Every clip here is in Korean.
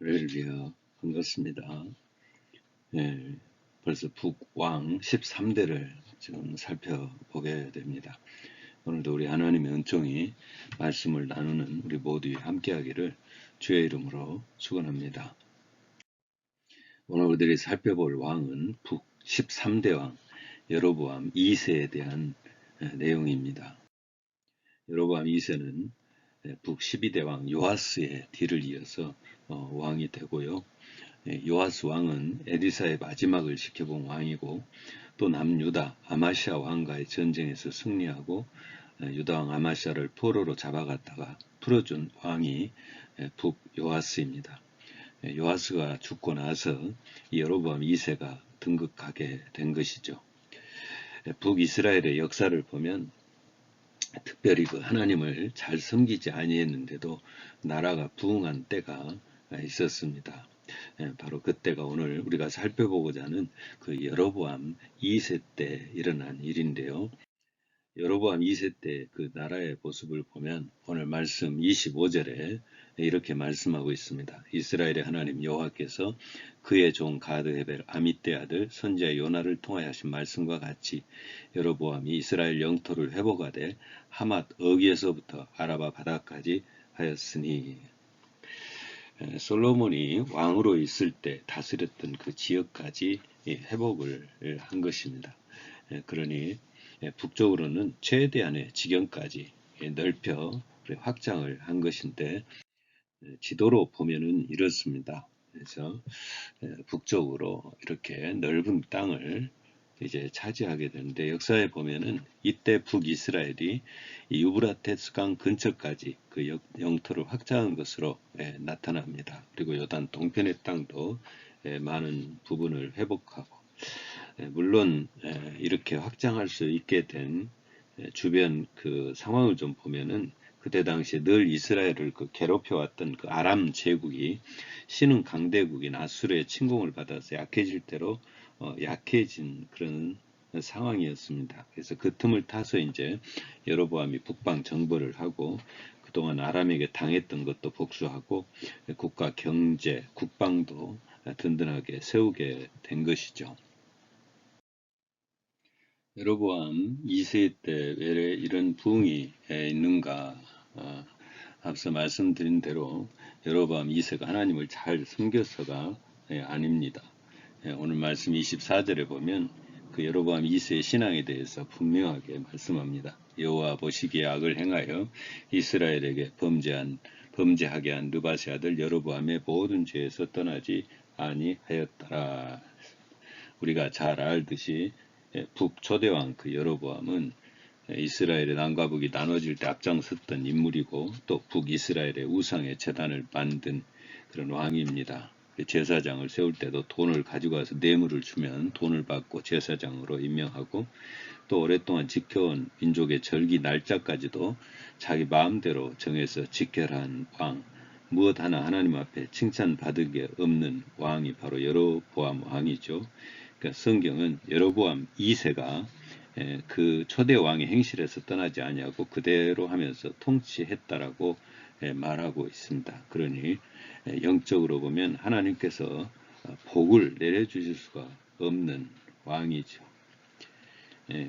할렐루야 반갑습니다. 예, 벌써 북왕 13대를 지금 살펴보게 됩니다. 오늘도 우리 하나님의 은총이 말씀을 나누는 우리 모두 함께하기를 주의 이름으로 축원합니다. 오늘 우리들이 살펴볼 왕은 북 13대 왕 여로보암 2세에 대한 예, 내용입니다. 여로보암 2세는 예, 북 12대 왕 요하스의 뒤를 이어서 어, 왕이 되고요. 예, 요하스 왕은 에디사의 마지막을 지켜본 왕이고 또 남유다 아마시아 왕과의 전쟁에서 승리하고 예, 유다 왕 아마시아를 포로로 잡아갔다가 풀어준 왕이 북 요하스입니다. 요하스가 죽고 나서 여로보암 2세가 등극하게 된 것이죠. 북이스라엘의 역사를 보면 특별히 그 하나님을 잘 섬기지 아니했는데도 나라가 부흥한 때가 있었습니다. 예, 바로 그때가 오늘 우리가 살펴보고자 하는 그 여로보암 2세 때 일어난 일인데요. 여로보암 2세 때 그 나라의 모습을 보면 오늘 말씀 25절에 이렇게 말씀하고 있습니다. 이스라엘의 하나님 여호와께서 그의 종 가드 헤벨 아미떼 아들 선지자 요나를 통하여 하신 말씀과 같이 여로보암이 이스라엘 영토를 회복하되 하맛 어기에서부터 아라바 바다까지 하였으니 솔로몬이 왕으로 있을 때 다스렸던 그 지역까지 회복을 한 것입니다. 그러니 북쪽으로는 최대한의 지경까지 넓혀 확장을 한 것인데 지도로 보면은 이렇습니다. 그래서 북쪽으로 이렇게 넓은 땅을 이제 차지하게 되는데 역사에 보면은 이때 북이스라엘이 유브라테스강 근처까지 그 영토를 확장한 것으로 나타납니다. 그리고 요단 동편의 땅도 많은 부분을 회복하고 물론 이렇게 확장할 수 있게 된 주변 그 상황을 좀 보면은 그때 당시에 늘 이스라엘을 그 괴롭혀왔던 그 아람 제국이 신흥 강대국인 아수르의 침공을 받아서 약해질 대로 어, 약해진 그런 상황이었습니다. 그래서 그 틈을 타서 이제 여로보암이 북방 정벌을 하고 그동안 아람에게 당했던 것도 복수하고 국가 경제, 국방도 든든하게 세우게 된 것이죠. 여로보암 2세 때 왜 이런 부흥이 있는가 어, 앞서 말씀드린 대로 여로보암 2세가 하나님을 잘 섬겨서가 예, 아닙니다. 예, 오늘 말씀 24절에 보면 그 여로보암 2세의 신앙에 대해서 분명하게 말씀합니다. 여호와 보시기에 악을 행하여 이스라엘에게 범죄한 범죄하게 한 느바세 아들 여로보암의 모든 죄에서 떠나지 아니하였더라. 우리가 잘 알듯이 예, 북초대왕 그 여로보암은 이스라엘의 남과 북이 나눠질 때 앞장섰던 인물이고 또 북이스라엘의 우상의 재단을 만든 그런 왕입니다. 제사장을 세울 때도 돈을 가지고 와서 뇌물을 주면 돈을 받고 제사장으로 임명하고 또 오랫동안 지켜온 민족의 절기 날짜까지도 자기 마음대로 정해서 지켜한 왕 무엇 하나 하나님 앞에 칭찬받을 게 없는 왕이 바로 여로보암 왕이죠. 그러니까 성경은 여로보암 2세가 예, 그 초대 왕의 행실에서 떠나지 아니하고 그대로 하면서 통치했다라고 예, 말하고 있습니다. 그러니 예, 영적으로 보면 하나님께서 복을 내려주실 수가 없는 왕이죠.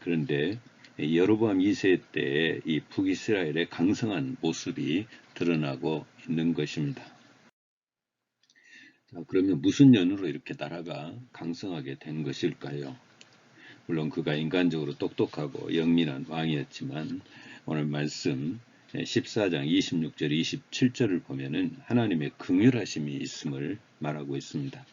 그런데 여로보암 2세 때이 북이스라엘의 강성한 모습이 드러나고 있는 것입니다. 자, 그러면 무슨 연으로 이렇게 나라가 강성하게 된 것일까요? 물론 그가 인간적으로 똑똑하고 영민한 왕이었지만 오늘 말씀 14장 26절 27절을 보면은 하나님의 긍휼하심이 있음을 말하고 있습니다.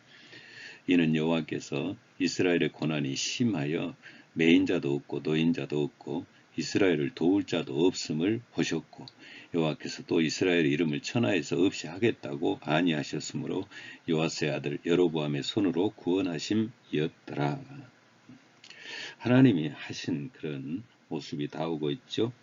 이는 여호와께서 이스라엘의 고난이 심하여 매인자도 없고 노인자도 없고 이스라엘을 도울 자도 없음을 보셨고 여호와께서 또 이스라엘의 이름을 천하에서 없이 하겠다고 아니하셨으므로 요아스의 아들 여로보암의 손으로 구원하심이었더라. 하나님이 하신 그런 모습이 나오고 있죠.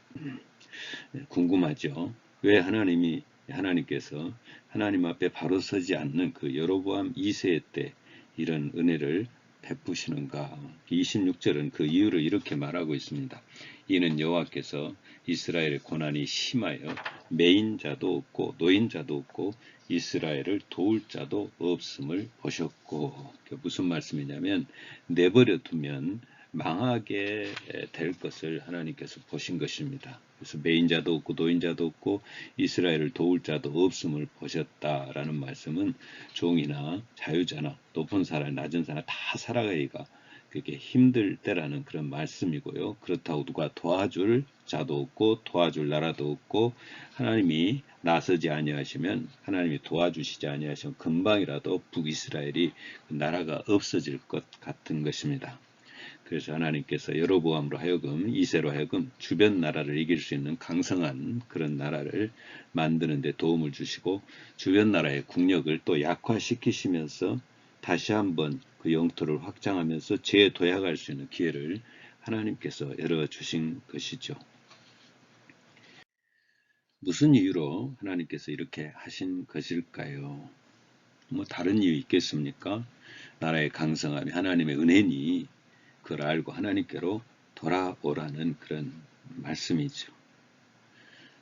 네, 궁금하죠. 왜 하나님이 하나님께서 하나님 앞에 바로 서지 않는 그 여로보암 2세 때 이런 은혜를 베푸시는가? 26절은 그 이유를 이렇게 말하고 있습니다. 이는 여호와께서 이스라엘의 고난이 심하여 매인자도 없고 노인 자도 없고 이스라엘을 도울 자도 없음을 보셨고 그 무슨 말씀이냐면 내버려 두면 망하게 될 것을 하나님께서 보신 것입니다. 그래서 메인 자도 없고 노인 자도 없고 이스라엘을 도울 자도 없음을 보셨다라는 말씀은 종이나 자유자나 높은 사람 낮은 사람 다 살아가기가 그게 힘들 때라는 그런 말씀이고요. 그렇다고 누가 도와줄 자도 없고 도와줄 나라도 없고 하나님이 나서지 아니하시면 하나님이 도와주시지 아니하시면 금방이라도 북이스라엘이 그 나라가 없어질 것 같은 것입니다. 그래서 하나님께서 여로보암으로 하여금 이세로 하여금 주변 나라를 이길 수 있는 강성한 그런 나라를 만드는 데 도움을 주시고 주변 나라의 국력을 또 약화시키시면서 다시 한번 그 영토를 확장하면서 재도약할 수 있는 기회를 하나님께서 열어주신 것이죠. 무슨 이유로 하나님께서 이렇게 하신 것일까요? 뭐 다른 이유 있겠습니까? 나라의 강성함이 하나님의 은혜니 그걸 알고 하나님께로 돌아오라는 그런 말씀이죠.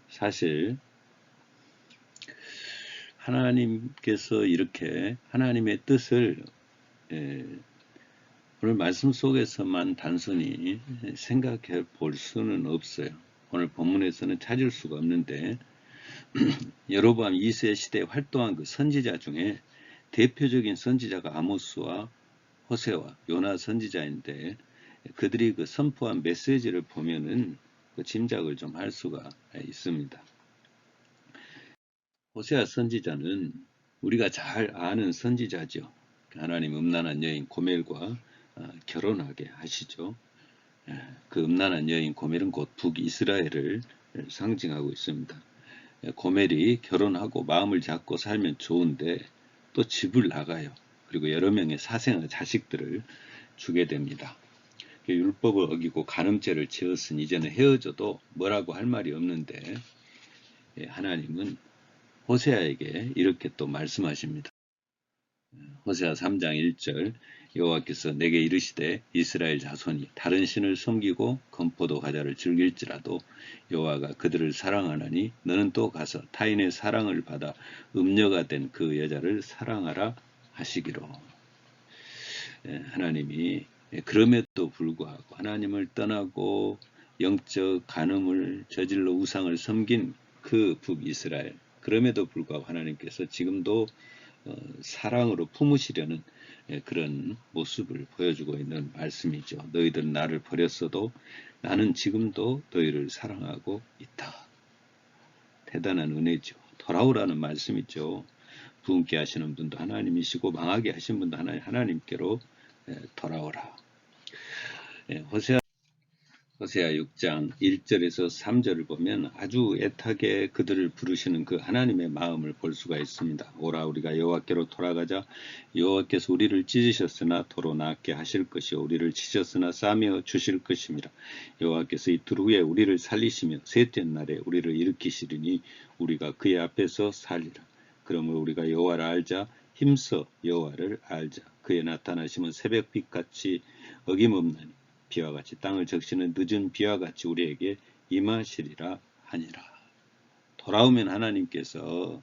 사실 하나님께서 이렇게 하나님의 뜻을 예, 오늘 말씀 속에서만 단순히 생각해 볼 수는 없어요. 오늘 본문에서는 찾을 수가 없는데 여로보암 2세 시대에 활동한 그 선지자 중에 대표적인 선지자가 아모스와 호세와 요나 선지자인데 그들이 그 선포한 메시지를 보면은 그 짐작을 좀 할 수가 있습니다. 호세아 선지자는 우리가 잘 아는 선지자죠. 하나님 음란한 여인 고멜과 아, 결혼하게 하시죠. 예, 그 음란한 여인 고멜은 곧 북이스라엘을 상징하고 있습니다. 예, 고멜이 결혼하고 마음을 잡고 살면 좋은데 또 집을 나가요. 그리고 여러 명의 사생아 자식들을 주게 됩니다. 그 율법을 어기고 간음죄를 지었으니 이제는 헤어져도 뭐라고 할 말이 없는데 예, 하나님은 호세아에게 이렇게 또 말씀하십니다. 호세아 3장 1절 여호와께서 내게 이르시되 이스라엘 자손이 다른 신을 섬기고 건포도 과자를 즐길지라도 여호와가 그들을 사랑하나니 너는 또 가서 타인의 사랑을 받아 음녀가 된 그 여자를 사랑하라 하시기로 예, 하나님이 그럼에도 불구하고 하나님을 떠나고 영적 간음을 저질러 우상을 섬긴 그 북이스라엘 그럼에도 불구하고 하나님께서 지금도 어, 사랑으로 품으시려는 예, 그런 모습을 보여주고 있는 말씀이죠. 너희들은 나를 버렸어도 나는 지금도 너희를 사랑하고 있다. 대단한 은혜죠. 돌아오라는 말씀이죠. 부흥케 하시는 분도 하나님이시고 망하게 하신 분도 하나님, 하나님께로 예, 돌아오라. 예, 호세아 호세아 6장 1절에서 3절을 보면 아주 애타게 그들을 부르시는 그 하나님의 마음을 볼 수가 있습니다. 오라 우리가 여호와께로 돌아가자 여호와께서 우리를 찢으셨으나 도로 낫게 하실 것이요 우리를 치셨으나 싸며 주실 것입니다. 여호와께서 이틀 후에 우리를 살리시며 셋째 날에 우리를 일으키시리니 우리가 그의 앞에서 살리라. 그러므로 우리가 여호와를 알자 힘써 여호와를 알자. 그의 나타나심은 새벽빛 같이 어김없나니 비와 같이 땅을 적시는 늦은 비와 같이 우리에게 임하시리라 하니라. 돌아오면 하나님께서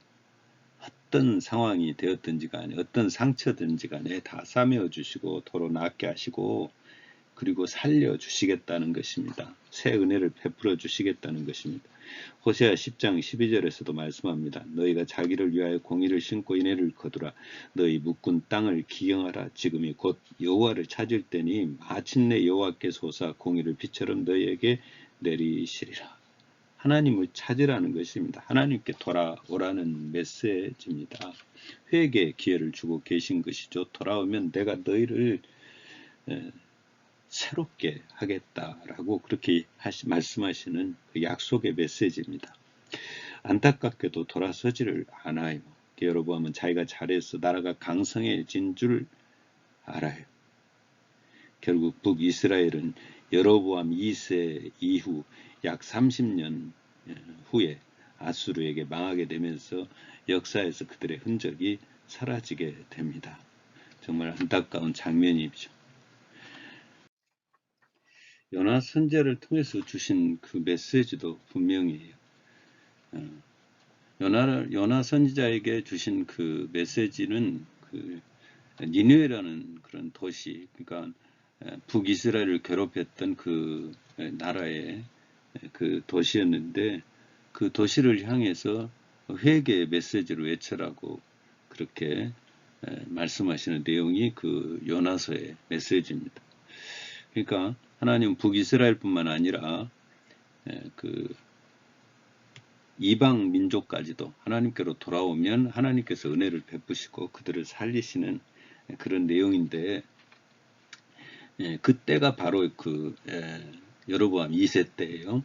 어떤 상황이 되었든지 간에 어떤 상처든지 간에 다 싸매어 주시고 도로 낫게 하시고 그리고 살려 주시겠다는 것입니다. 새 은혜를 베풀어 주시겠다는 것입니다. 호세아 10장 12절에서도 말씀합니다. 너희가 자기를 위하여 공의를 신고 인해를 거두라. 너희 묵은 땅을 기경하라. 지금이 곧 여호와를 찾을 때니 마침내 여호와께서 오사 공의를 빛처럼 너희에게 내리시리라. 하나님을 찾으라는 것입니다. 하나님께 돌아오라는 메시지입니다. 회개 기회를 주고 계신 것이죠. 돌아오면 내가 너희를 새롭게 하겠다라고 그렇게 하시, 말씀하시는 그 약속의 메시지입니다. 안타깝게도 돌아서지를 않아요. 여러분 자기가 잘해서 나라가 강성해진 줄 알아요. 결국 북이스라엘은 여로보암 2세 이후 약 30년 후에 아수르에게 망하게 되면서 역사에서 그들의 흔적이 사라지게 됩니다. 정말 안타까운 장면이죠. 연화 선제를 통해서 주신 그 메시지도 분명히 어, 요나 요나 선지자에게 주신 그 메시지는 그 니누에라는 그런 도시, 그러니까 북이스라엘을 괴롭혔던 그 나라의 그 도시였는데 그 도시를 향해서 회개의 메시지를 외쳐라고 그렇게 말씀하시는 내용이 그 요나서의 메시지입니다. 그러니까 하나님 북이스라엘뿐만 아니라 그 이방 민족까지도 하나님께로 돌아오면 하나님께서 은혜를 베푸시고 그들을 살리시는 그런 내용인데 그때가 바로 그 여로보암 2세 때예요.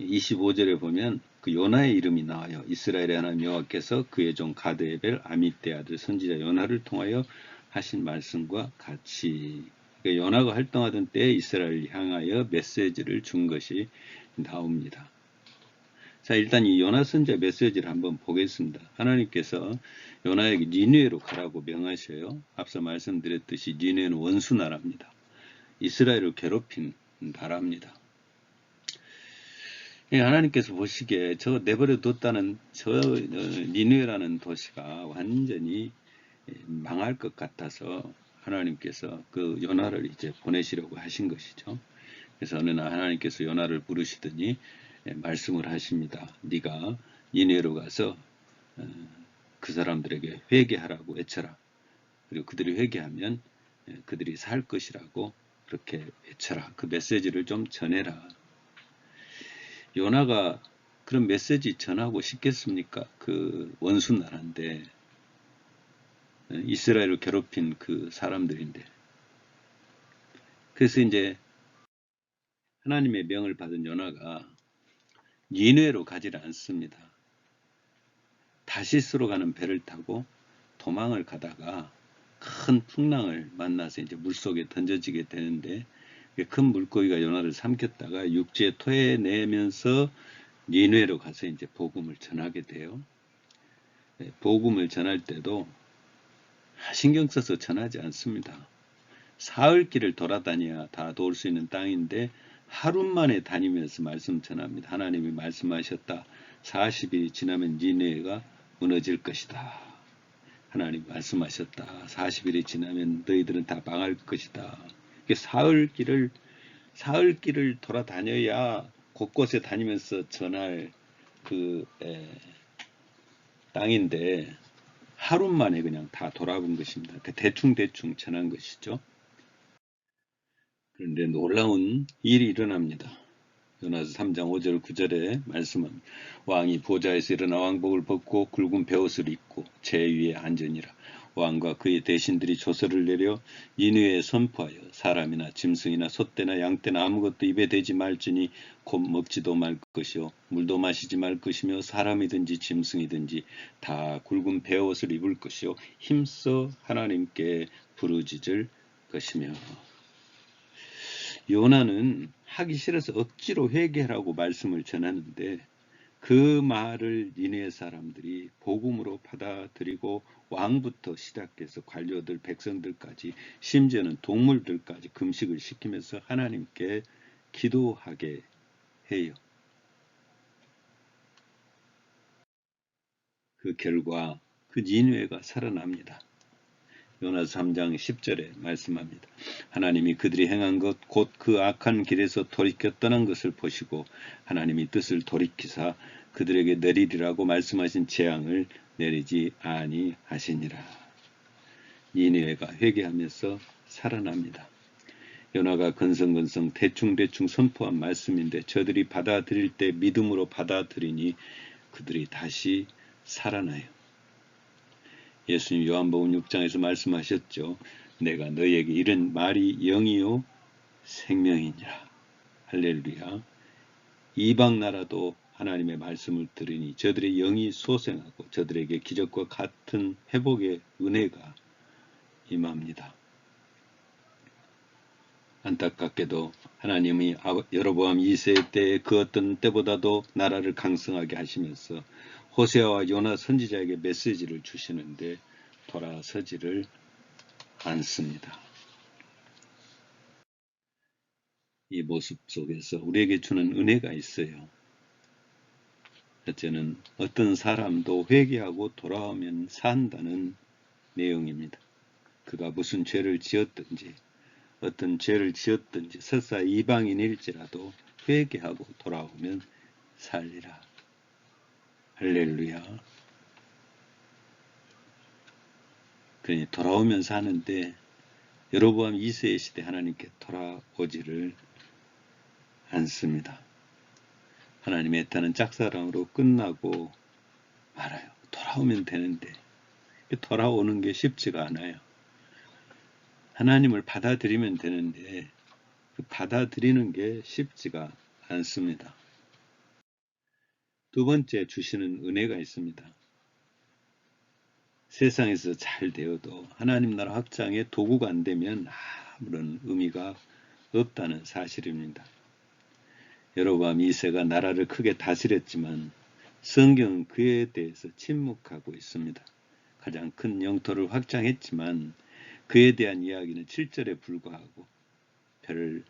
25절에 보면 그 요나의 이름이 나와요. 이스라엘의 하나님 여호와께서 그의 종 가드에벨 아미떼 아들 선지자 요나를 통하여 하신 말씀과 같이 그러니까 요나가 활동하던 때에 이스라엘을 향하여 메시지를 준 것이 나옵니다. 자 일단 이 요나 선자 메시지를 한번 보겠습니다. 하나님께서 요나에게 니누에로 가라고 명하셔요. 앞서 말씀드렸듯이 니누에는 원수 나라입니다. 이스라엘을 괴롭힌 나라입니다. 예, 하나님께서 보시기에 저 내버려 뒀다는 저 어, 니누에라는 도시가 완전히 예, 망할 것 같아서 하나님께서 그 요나를 이제 보내시려고 하신 것이죠. 그래서 어느 날 하나님께서 요나를 부르시더니 예, 말씀을 하십니다. 네가 니누에로 가서 어, 그 사람들에게 회개하라고 외쳐라. 그리고 그들이 회개하면 그들이 살 것이라고 그렇게 외쳐라. 그 메시지를 좀 전해라. 요나가 그런 메시지 전하고 싶겠습니까? 그 원수 나라인데 이스라엘을 괴롭힌 그 사람들인데 그래서 이제 하나님의 명을 받은 요나가 니누에로 가지를 않습니다. 다시스로 가는 배를 타고 도망을 가다가 큰 풍랑을 만나서 이제 물속에 던져지게 되는데 큰 물고기가 요나를 삼켰다가 육지에 토해내면서 니누에로 가서 이제 복음을 전하게 돼요. 네, 복음을 전할 때도 신경 써서 전하지 않습니다. 사흘 길을 돌아다녀야 다 도울 수 있는 땅인데 하루 만에 다니면서 말씀 전합니다. 하나님이 말씀하셨다. 40일이 지나면 니네가 무너질 것이다. 하나님 말씀하셨다. 40일이 지나면 너희들은 다 망할 것이다. 사흘 길을 사흘 길을 돌아다녀야 곳곳에 다니면서 전할 그 에, 땅인데 하루 만에 그냥 다 돌아본 것입니다. 그 대충 대충 전한 것이죠. 그런데 놀라운 일이 일어납니다. 요나서 3장 5절 9절에 말씀은 왕이 보좌에서 일어나 왕복을 벗고 굵은 베옷을 입고 제 위에 앉으니라. 왕과 그의 대신들이 조서를 내려 인후에 선포하여 사람이나 짐승이나 소떼나 양떼나 아무것도 입에 대지 말지니 곧 먹지도 말 것이요 물도 마시지 말 것이며 사람이든지 짐승이든지 다 굵은 베옷을 입을 것이요 힘써 하나님께 부르짖을 것이며. 요나는 하기 싫어서 억지로 회개하라고 말씀을 전하는데 그 말을 니네 사람들이 복음으로 받아들이고 왕부터 시작해서 관료들, 백성들까지 심지어는 동물들까지 금식을 시키면서 하나님께 기도하게 해요. 그 결과 그 니누에가 살아납니다. 요나서 3장 10절에 말씀합니다. 하나님이 그들이 행한 것 곧 그 악한 길에서 돌이켜 떠난 것을 보시고 하나님이 뜻을 돌이키사 그들에게 내리리라고 말씀하신 재앙을 내리지 아니하시니라. 니네가 회개하면서 살아납니다. 요나가 건성건성 대충대충 선포한 말씀인데 저들이 받아들일 때 믿음으로 받아들이니 그들이 다시 살아나요. 예수님 요한복음 6장에서 말씀하셨죠. 내가 너에게 이런 말이 영이요 생명이니라. 할렐루야. 이방 나라도 하나님의 말씀을 들으니 저들의 영이 소생하고 저들에게 기적과 같은 회복의 은혜가 임합니다. 안타깝게도 하나님이 여로보암 2세 때그 어떤 때보다도 나라를 강성하게 하시면서 호세아와 요나 선지자에게 메시지를 주시는데 돌아서지를 않습니다. 이 모습 속에서 우리에게 주는 은혜가 있어요. 첫째는 어떤 사람도 회개하고 돌아오면 산다는 내용입니다. 그가 무슨 죄를 지었든지 어떤 죄를 지었든지 설사 이방인일지라도 회개하고 돌아오면 살리라. 할렐루야. 그러니 돌아오면 사는데 여로보암 2세의 시대 하나님께 돌아오지를 않습니다. 하나님의 애타는 짝사랑으로 끝나고 말아요. 돌아오면 되는데 돌아오는 게 쉽지가 않아요. 하나님을 받아들이면 되는데 그 받아들이는 게 쉽지가 않습니다. 두 번째 주시는 은혜가 있습니다. 세상에서 잘 되어도 하나님 나라 확장에 도구가 안 되면 아무런 의미가 없다는 사실입니다. 여로보암 2세가 나라를 크게 다스렸지만 성경은 그에 대해서 침묵하고 있습니다. 가장 큰 영토를 확장했지만 그에 대한 이야기는 7절에 불과하고 별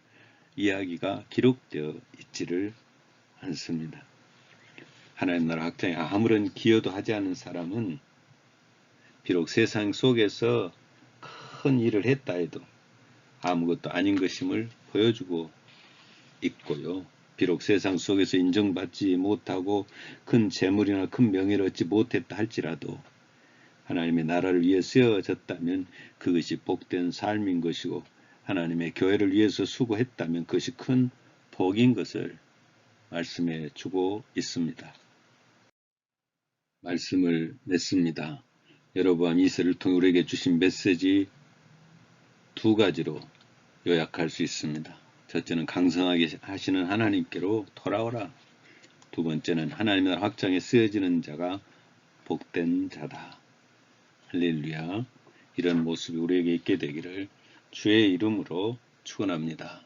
이야기가 기록되어 있지를 않습니다. 하나님 나라 확장에 아무런 기여도 하지 않은 사람은 비록 세상 속에서 큰 일을 했다 해도 아무것도 아닌 것임을 보여주고 있고요. 비록 세상 속에서 인정받지 못하고 큰 재물이나 큰 명예를 얻지 못했다 할지라도 하나님의 나라를 위해 쓰여졌다면 그것이 복된 삶인 것이고 하나님의 교회를 위해서 수고했다면 그것이 큰 복인 것을 말씀해 주고 있습니다. 말씀을 맺습니다. 여러분 이세를 통해 우리에게 주신 메시지 두 가지로 요약할 수 있습니다. 첫째는 강성하게 하시는 하나님께로 돌아오라. 두 번째는 하나님의 확장에 쓰여지는 자가 복된 자다. 할렐루야. 이런 모습이 우리에게 있게 되기를 주의 이름으로 축원합니다.